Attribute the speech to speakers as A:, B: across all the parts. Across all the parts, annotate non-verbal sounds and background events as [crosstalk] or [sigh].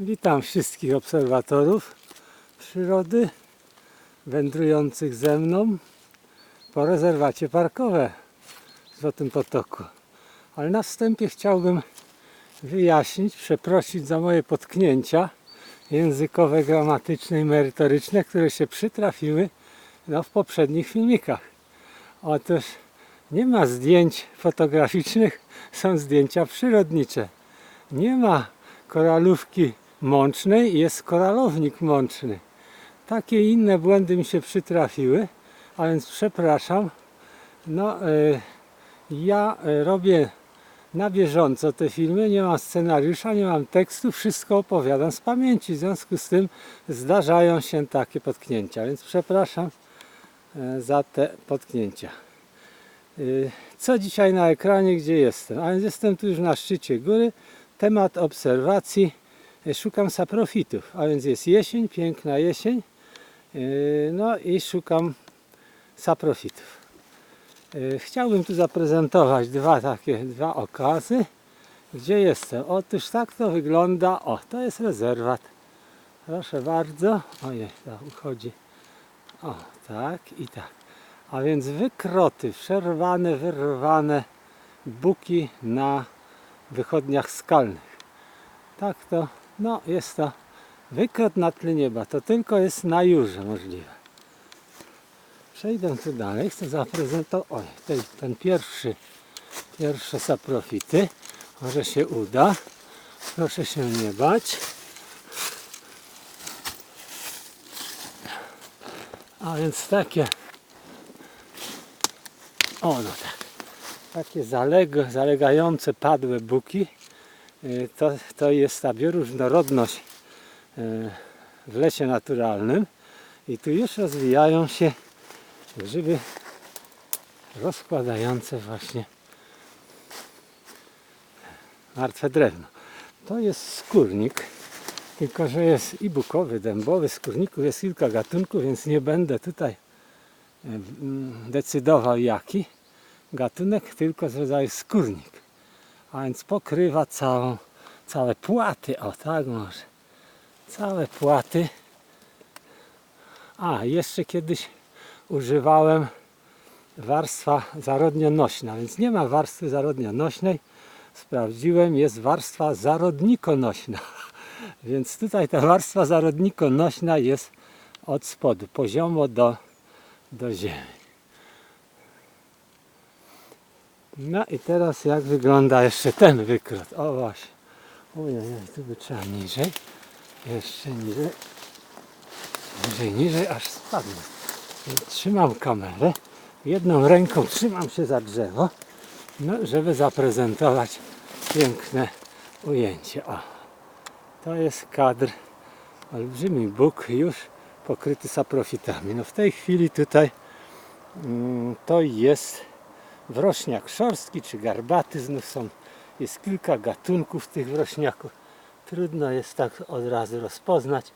A: Witam wszystkich obserwatorów przyrody wędrujących ze mną po rezerwacie parkowe w Złotym Potoku. Ale na wstępie chciałbym wyjaśnić, przeprosić za moje potknięcia językowe, gramatyczne i merytoryczne, które się przytrafiły no, w poprzednich filmikach. Otóż nie ma zdjęć fotograficznych, są zdjęcia przyrodnicze. Nie ma koralówki mącznej, jest koralownik mączny. Takie inne błędy mi się przytrafiły, a więc przepraszam. No, e, ja e, robię na bieżąco te filmy, nie mam scenariusza, nie mam tekstu, wszystko opowiadam z pamięci. W związku z tym zdarzają się takie potknięcia, więc przepraszam e, za te potknięcia. Y, Co dzisiaj na ekranie, gdzie jestem? A więc jestem tu już na szczycie góry. Temat obserwacji. Y, Szukam saprofitów. A więc jest jesień, piękna jesień. Y, No i szukam saprofitów. Y, Chciałbym tu zaprezentować dwa takie, dwa okazy. Gdzie jestem? Otóż tak to wygląda. O, to jest rezerwat. Proszę bardzo. Ojej, to uchodzi. O, tak i tak. A więc wykroty, przerwane, wyrwane buki na wychodniach skalnych. Tak to, no jest to wykrot na tle nieba. To tylko jest na jurze możliwe. Przejdę tu dalej, chcę zaprezentować, oj, ten, ten pierwszy, pierwsze saprofity. Może się uda. Proszę się nie bać. A więc takie o, no tak. Takie zaleg, zalegające, padłe buki to, to jest ta bioróżnorodność y, w lesie naturalnym i tu już rozwijają się grzyby rozkładające właśnie martwe drewno. To jest skórnik, tylko że jest i bukowy, dębowy. Skórników jest kilka gatunków, więc nie będę tutaj mm, decydował jaki gatunek, tylko z rodzaju skórnik. A więc pokrywa całą, całe płaty, o tak może. Całe płaty. A, jeszcze kiedyś używałem warstwa zarodnionośna, więc nie ma warstwy zarodnionośnej. Sprawdziłem, jest warstwa zarodnikonośna. [laughs] Więc tutaj ta warstwa zarodnikonośna jest od spodu, poziomo do, do ziemi. No i teraz jak wygląda jeszcze ten wykrot? O właśnie. Ojej, tu by trzeba niżej. Jeszcze niżej. Niżej, niżej, aż spadnę. Trzymam kamerę. Jedną ręką trzymam się za drzewo, no, żeby zaprezentować piękne ujęcie. O, to jest kadr. Olbrzymi bóg już pokryty saprofitami. No w tej chwili tutaj mm, to jest wrośniak szorstki czy garbaty. Znów są, jest kilka gatunków tych wrośniaków. Trudno jest tak od razu rozpoznać.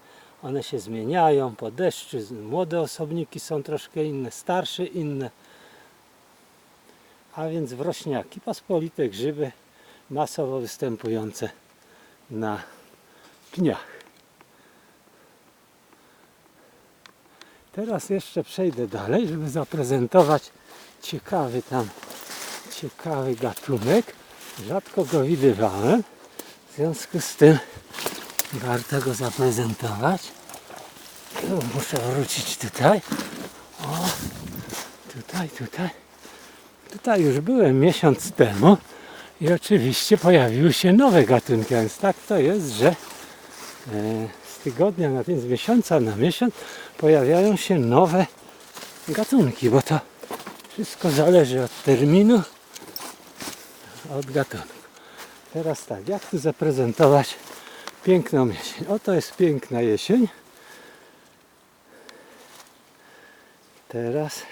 A: One się zmieniają po deszczu. Młode osobniki są troszkę inne, starsze inne. A więc wrośniaki, pospolite grzyby masowo występujące na pniach. Teraz jeszcze przejdę dalej, żeby zaprezentować ciekawy tam, ciekawy gatunek. Rzadko go widywałem, w związku z tym warto go zaprezentować. Muszę wrócić tutaj. O, tutaj, tutaj. Tutaj już byłem miesiąc temu i oczywiście pojawiły się nowe gatunki, więc tak to jest, że e, z tygodnia na z miesiąca na miesiąc pojawiają się nowe gatunki, bo to wszystko zależy od terminu, od gatunku. Teraz tak, jak tu zaprezentować piękną jesień? Oto jest piękna jesień. Teraz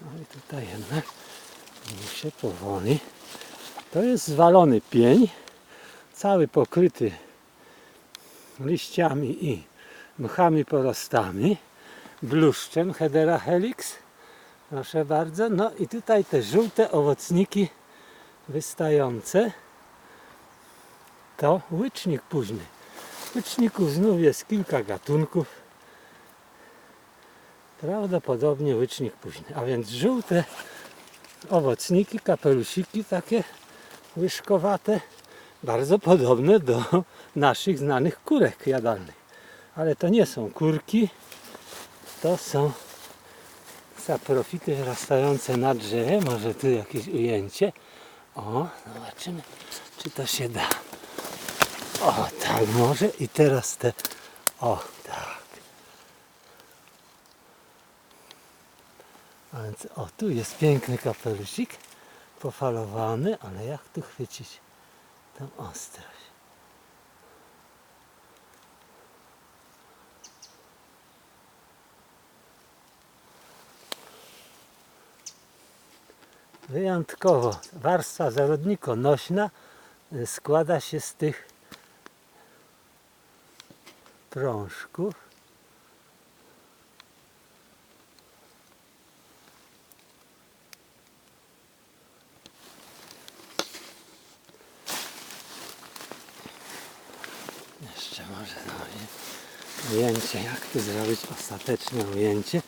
A: no i tutaj jednak muszę powoli. To jest zwalony pień, cały pokryty liściami i mchami porostami, bluszczem Hedera helix. Proszę bardzo. No i tutaj te żółte owocniki wystające. to łycznik późny. Łyczników znów jest kilka gatunków. Prawdopodobnie łycznik późny. A więc żółte owocniki, kapelusiki takie łyżkowate, bardzo podobne do naszych znanych kurek jadalnych. Ale to nie są kurki, to są saprofity wyrastające na drzewie. Może tu jakieś ujęcie. O, zobaczymy, czy to się da. O, tak może. I teraz te. O, tak. A więc, o, tu jest piękny kapelusik. Pofalowany, ale jak tu chwycić tą ostrość? Wyjątkowo warstwa zarodnikonośna y, składa się z tych prążków. Jeszcze może no, ujęcie, jak tu zrobić ostateczne ujęcie.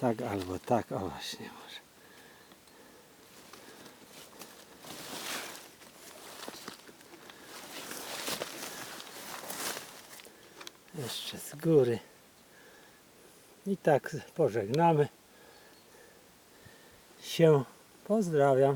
A: Tak albo tak, o właśnie może. Jeszcze z góry. I tak pożegnamy się. Pozdrawiam.